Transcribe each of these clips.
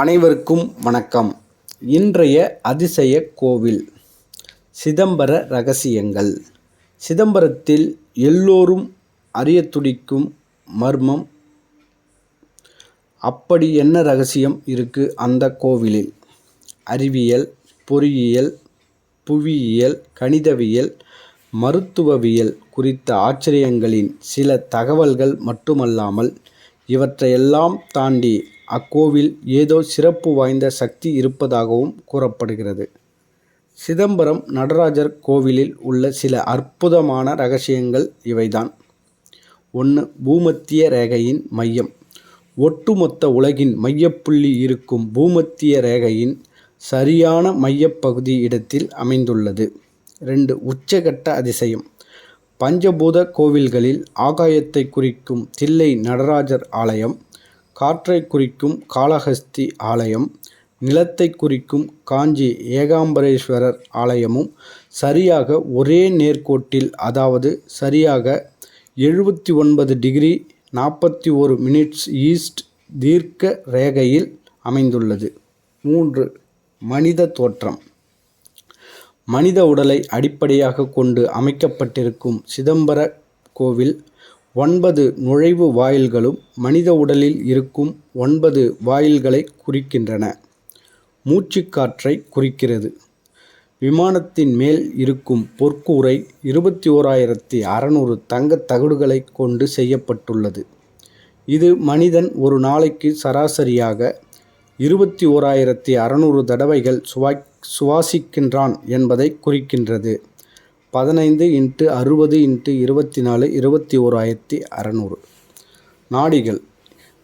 அனைவருக்கும் வணக்கம். இன்றைய அதிசய கோவில் சிதம்பர ரகசியங்கள். சிதம்பரத்தில் எல்லோரும் அறிய துடிக்கும் மர்மம். அப்படி என்ன ரகசியம் இருக்கு அந்த கோவிலில்? அறிவியல் பொறியியல் புவியியல் கணிதவியல் மருத்துவவியல் குறித்த ஆச்சரியங்களின் சில தகவல்கள் மட்டுமல்லாமல் இவற்றையெல்லாம் தாண்டி அக்கோவில் ஏதோ சிறப்பு வாய்ந்த சக்தி இருப்பதாகவும் கூறப்படுகிறது. சிதம்பரம் நடராஜர் கோவிலில் உள்ள சில அற்புதமான ரகசியங்கள் இவைதான். ஒன்று பூமத்திய ரேகையின் மையம். ஒட்டுமொத்த உலகின் மையப்புள்ளி இருக்கும் பூமத்திய ரேகையின் சரியான மையப்பகுதி இடத்தில் அமைந்துள்ளது. ரெண்டு உச்சகட்ட அதிசயம். பஞ்சபூத கோவில்களில் ஆகாயத்தை குறிக்கும் தில்லை நடராஜர் ஆலயம் காற்றை குறிக்கும் காளஹஸ்தி ஆலயம் நிலத்தை குறிக்கும் காஞ்சி ஏகாம்பரேஸ்வரர் ஆலயமும் சரியாக ஒரே நேர்கோட்டில் அதாவது சரியாக எழுபத்தி ஒன்பது டிகிரி நாற்பத்தி ஒரு மினிட்ஸ் ஈஸ்ட் தீர்க்க ரேகையில் அமைந்துள்ளது. மூன்று மனித தோற்றம். மனித உடலை அடிப்படையாக கொண்டு அமைக்கப்பட்டிருக்கும் சிதம்பர கோவில் ஒன்பது நுழைவு வாயில்களும் மனித உடலில் இருக்கும் ஒன்பது வாயில்களை குறிக்கின்றன. மூச்சுக்காற்றை குறிக்கிறது. விமானத்தின் மேல் இருக்கும் பொற்கூரை இருபத்தி ஓராயிரத்தி அறநூறு தங்கத் தகடுகளை கொண்டு செய்யப்பட்டுள்ளது. இது மனிதன் ஒரு நாளைக்கு சராசரியாக இருபத்தி ஓராயிரத்தி அறநூறு தடவைகள் சுவா சுவாசிக்கின்றான் என்பதை குறிக்கின்றது. பதினைந்து இன்ட்டு அறுபது இன்ட்டு இருபத்தி நாலு இருபத்தி ஓராயிரத்தி அறநூறு. நாடிகள்.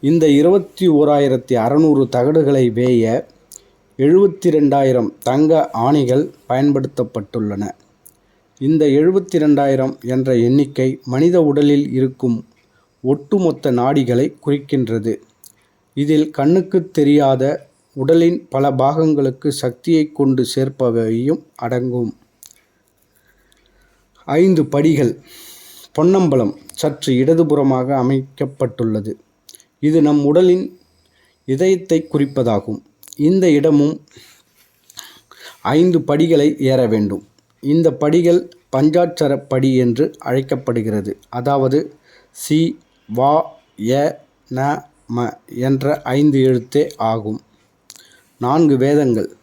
இந்த இருபத்தி ஓராயிரத்தி அறநூறு தகடுகளை வேய எழுபத்தி ரெண்டாயிரம் தங்க ஆணிகள் பயன்படுத்தப்பட்டுள்ளன. இந்த எழுபத்தி ரெண்டாயிரம் என்ற எண்ணிக்கை மனித உடலில் இருக்கும் ஒட்டுமொத்த நாடிகளை குறிக்கின்றது. இதில் கண்ணுக்கு தெரியாத உடலின் பல பாகங்களுக்கு சக்தியை கொண்டு சேர்ப்பவையும் அடங்கும். ஐந்து படிகள் பொன்னம்பலம் சற்று இடதுபுறமாக அமைக்கப்பட்டுள்ளது. இது நம் உடலின் இதயத்தை குறிப்பதாகும். இந்த இடமும் ஐந்து படிகளை ஏற வேண்டும். இந்த படிகள் பஞ்சாட்சர படி என்று அழைக்கப்படுகிறது. அதாவது சி வா ய ந ம என்ற ஐந்து எழுத்தே ஆகும். நான்கு வேதங்கள்.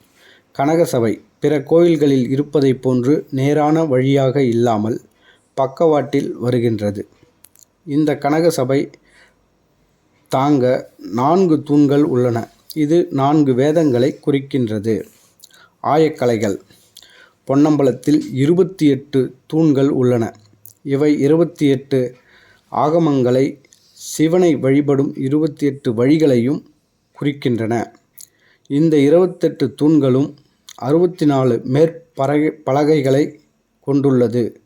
கனகசபை. பிற கோயில்களில் இருப்பதைப் போன்று நேரான வழியாக இல்லாமல் பக்கவாட்டில் வருகின்றது. இந்த கனக சபை தாங்க நான்கு தூண்கள் உள்ளன. இது நான்கு வேதங்களை குறிக்கின்றது. ஆயக்கலைகள். பொன்னம்பலத்தில் இருபத்தி எட்டு தூண்கள் உள்ளன. இவை இருபத்தி எட்டு ஆகமங்களை சிவனை வழிபடும் இருபத்தி எட்டு வழிகளையும் குறிக்கின்றன. இந்த இருபத்தெட்டு தூண்களும் அறுபத்தி நாலு மேற்பறகை பலகைகளை கொண்டுள்ளது.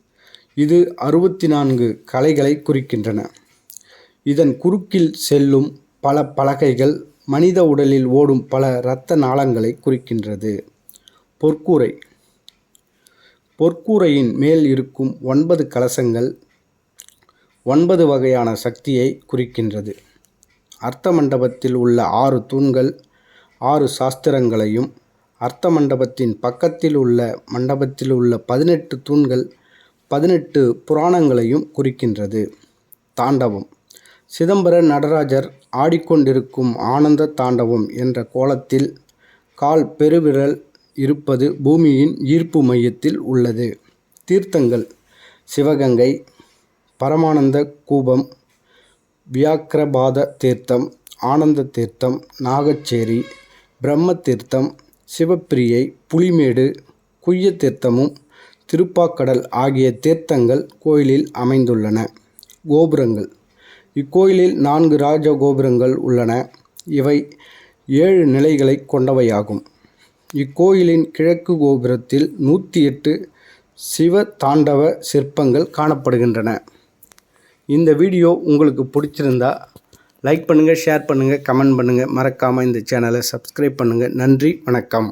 இது அறுபத்தி நான்கு கலைகளை குறிக்கின்றன. இதன் குறுக்கில் செல்லும் பல பலகைகள் மனித உடலில் ஓடும் பல இரத்த நாளங்களை குறிக்கின்றது. பொற்கூரை. பொற்கூரையின் மேல் இருக்கும் ஒன்பது கலசங்கள் ஒன்பது வகையான சக்தியை குறிக்கின்றது. அர்த்த மண்டபத்தில் உள்ள ஆறு தூண்கள் ஆறு சாஸ்திரங்களையும் அர்த்த மண்டபத்தின் பக்கத்தில் உள்ள மண்டபத்தில் உள்ள பதினெட்டு தூண்கள் பதினெட்டு புராணங்களையும் குறிக்கின்றது. தாண்டவம். சிதம்பர நடராஜர் ஆடிக்கொண்டிருக்கும் ஆனந்த தாண்டவம் என்ற கோலத்தில் கால் பெருவிரல் இருப்பது பூமியின் ஈர்ப்பு மையத்தில் உள்ளது. தீர்த்தங்கள். சிவகங்கை. பரமானந்த கூபம். வியாக்கிரபாத தீர்த்தம். ஆனந்த தீர்த்தம். நாகச்சேரி. பிரம்ம தீர்த்தம். சிவப்பிரியை புலிமேடு குய்ய தீர்த்தமும் திருப்பாக்கடல் ஆகிய தீர்த்தங்கள் கோயிலில் அமைந்துள்ளன. கோபுரங்கள். இக்கோயிலில் நான்கு ராஜ கோபுரங்கள் உள்ளன. இவை ஏழு நிலைகளை கொண்டவையாகும். இக்கோயிலின் கிழக்கு கோபுரத்தில் நூற்றி எட்டு சிவ தாண்டவ சிற்பங்கள் காணப்படுகின்றன. இந்த வீடியோ உங்களுக்கு பிடிச்சிருந்தா லைக் பண்ணுங்கள் ஷேர் பண்ணுங்கள் கமெண்ட் பண்ணுங்கள் மறக்காமல் இந்த சேனலை சப்ஸ்கிரைப் பண்ணுங்கள் நன்றி வணக்கம்.